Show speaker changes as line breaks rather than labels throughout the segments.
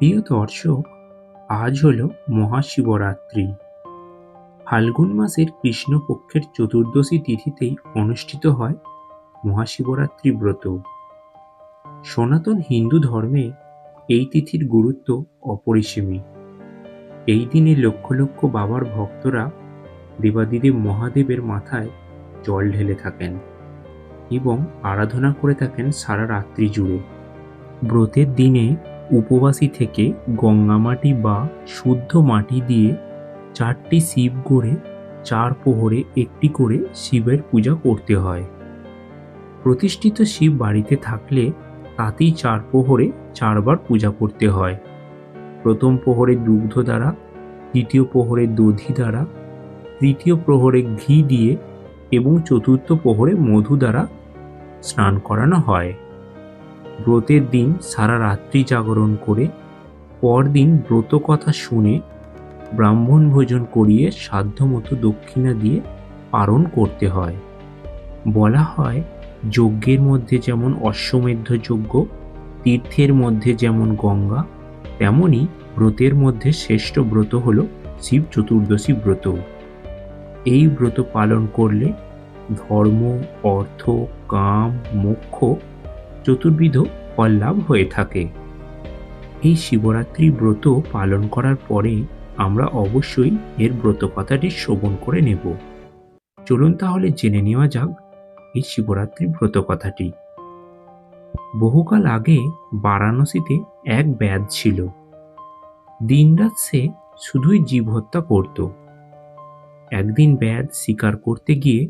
প্রিয় দর্শক, আজ হল মহাশিবরাত্রি। ফাল্গুন মাসের কৃষ্ণপক্ষের চতুর্দশী তিথিতেই অনুষ্ঠিত হয় মহাশিবরাত্রি ব্রত। সনাতন হিন্দু ধর্মে এই তিথির গুরুত্ব অপরিসীমী। এই দিনে লক্ষ লক্ষ বাবার ভক্তরা দেবাদিদেব মহাদেবের মাথায় জল ঢেলে থাকেন এবং আরাধনা করে থাকেন সারা রাত্রি জুড়ে। ব্রতের দিনে উপবাসী থেকে গঙ্গা মাটি বা শুদ্ধ মাটি দিয়ে চারটি শিব গড়ে চার প্রহরে একটি করে শিবের পূজা করতে হয়। প্রতিষ্ঠিত শিব বাড়িতে থাকলে তাতেই চার প্রহরে চারবার পূজা করতে হয়। প্রথম প্রহরে দুগ্ধ দ্বারা, দ্বিতীয় প্রহরে দধি দ্বারা, তৃতীয় প্রহরে ঘি দিয়ে এবং চতুর্থ প্রহরে মধু দ্বারা স্নান করানো হয়। ব্রতের দিন সারা রাত্রি জাগরণ করে পরদিন ব্রত কথা শুনে ব্রাহ্মণ ভোজন করিয়ে সাধ্যমতো দক্ষিণা দিয়ে পালন করতে হয়। বলা হয়, যজ্ঞের মধ্যে যেমন অশ্বমেধ যজ্ঞ, তীর্থের মধ্যে যেমন গঙ্গা, তেমনি ব্রতের মধ্যে শ্রেষ্ঠ ব্রত হল শিব চতুর্দশী ব্রত। এই ব্রত পালন করলে ধর্ম, অর্থ, কাম, মোক্ষ চতুর্বিধ ফল লাভ হয়ে থাকে। এই শিবরাত্রি ব্রত পালন করার পরে আমরা অবশ্যই এর ব্রত কথাটি শ্রবণ করে নেব। চলুন তাহলে জেনে নেওয়া যাক এই শিবরাত্রি ব্রত কথাটি বহুকাল আগে বারাণসীতে এক ব্যাধ ছিল। দিনরাত সে শুধুই জীব হত্যা করত। একদিন ব্যাধ শিকার করতে গিয়ে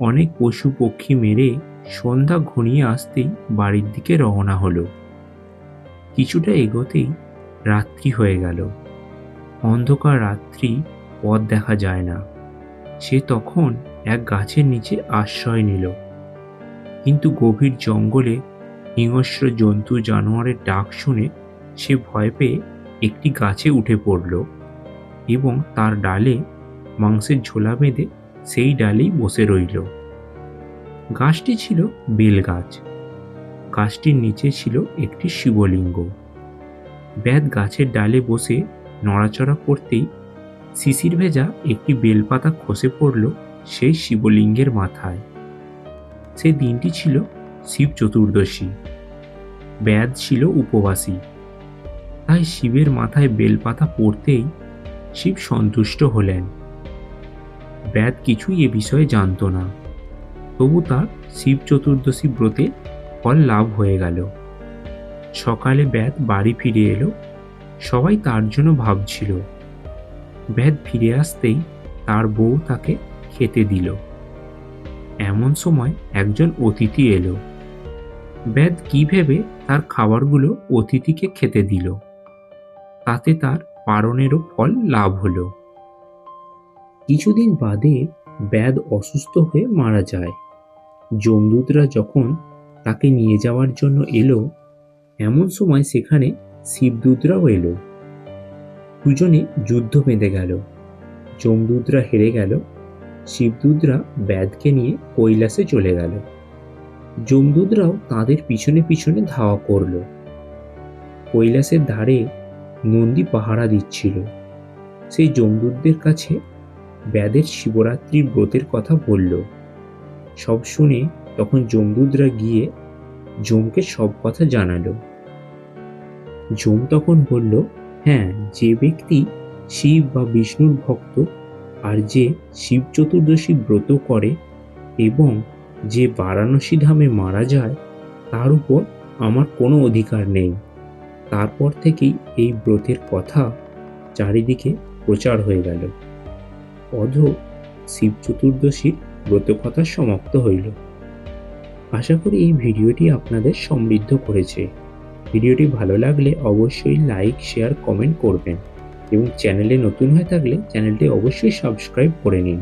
অনেক পশু পক্ষী মেরে সন্ধ্যা ঘনিয়ে আসতেই বাড়ির দিকে রওনা হলো। কিছুটা এগোতেই রাত্রি হয়ে গেল। অন্ধকার রাত্রি পথ দেখা যায় না। সে তখন এক গাছের নিচে আশ্রয় নিল। কিন্তু গভীর জঙ্গলে হিংস্র জন্তু জানোয়ারের ডাক শুনে সে ভয় পেয়ে একটি গাছে উঠে পড়ল এবং তার ডালে মাংসের ঝোলা বেঁধে সেই ডালেই বসে রইল। গাছটি ছিল বেল গাছ। গাছটির নিচে ছিল একটি শিবলিঙ্গ। ব্যাদ গাছের ডালে বসে নড়াচড়া করতেই শিশির ভেজা একটি বেলপাতা খসে পড়ল সেই শিবলিঙ্গের মাথায়। সে দিনটি ছিল শিব চতুর্দশী। ব্যাদ ছিল উপবাসী। তাই শিবের মাথায় বেলপাতা পড়তেই শিব সন্তুষ্ট হলেন। ব্যাদ কিছুই এ বিষয়ে জানত না। তবু তার শিব চতুর্দশী ব্রতে ফল লাভ হয়ে গেল। সকালে ব্যাদ বাড়ি ফিরে এলো। সবাই তার জন্য ভাবছিল। ব্যাদ ফিরে আসতেই তার বউ তাকে খেতে দিল। এমন সময় একজন অতিথি এলো। ব্যাদ কি ভেবে তার খাবারগুলো অতিথিকে খেতে দিল। তাতে তার পারণেরও ফল লাভ হলো। কিছুদিন বাদে ব্যাদ অসুস্থ হয়ে মারা যায়। যমদূতরা যখন তাকে নিয়ে যাওয়ার জন্য এলো, এমন সময় সেখানে শিবদূতরাও এলো। দুজনে যুদ্ধ বেঁধে গেল। যমদূতরা হেরে গেল। শিবদূতরা ব্যাদকে নিয়ে কৈলাসে চলে গেল। যমদূতরাও তাদের পিছনে পিছনে ধাওয়া করল। কৈলাসের ধারে নন্দী পাহারা দিচ্ছিল। সেই যমদূতদের কাছে ব্যাদের শিবরাত্রির ব্রতের কথা বলল। সব শুনে তখন যমদূতরা গিয়ে যমকে সব কথা জানালো। যম তখন বলল হ্যাঁ যে ব্যক্তি শিব বা বিষ্ণুর ভক্ত আর যে শিব চতুর্দশী ব্রত করে এবং যে বারাণসী ধামে মারা যায়, তার উপর আমার কোনো অধিকার নেই। তারপর থেকেই এই ব্রতের কথা চারিদিকে প্রচার হয়ে গেল। অধ শিব চতুর্দশীর ব্রতকথা সমাপ্ত হইল। আশা করি এই ভিডিওটি আপনাদের সমৃদ্ধ করেছে। ভিডিওটি ভালো লাগলে অবশ্যই লাইক, শেয়ার, কমেন্ট করবেন এবং চ্যানেলে নতুন হয়ে থাকলে চ্যানেলটি অবশ্যই সাবস্ক্রাইব করে নিন।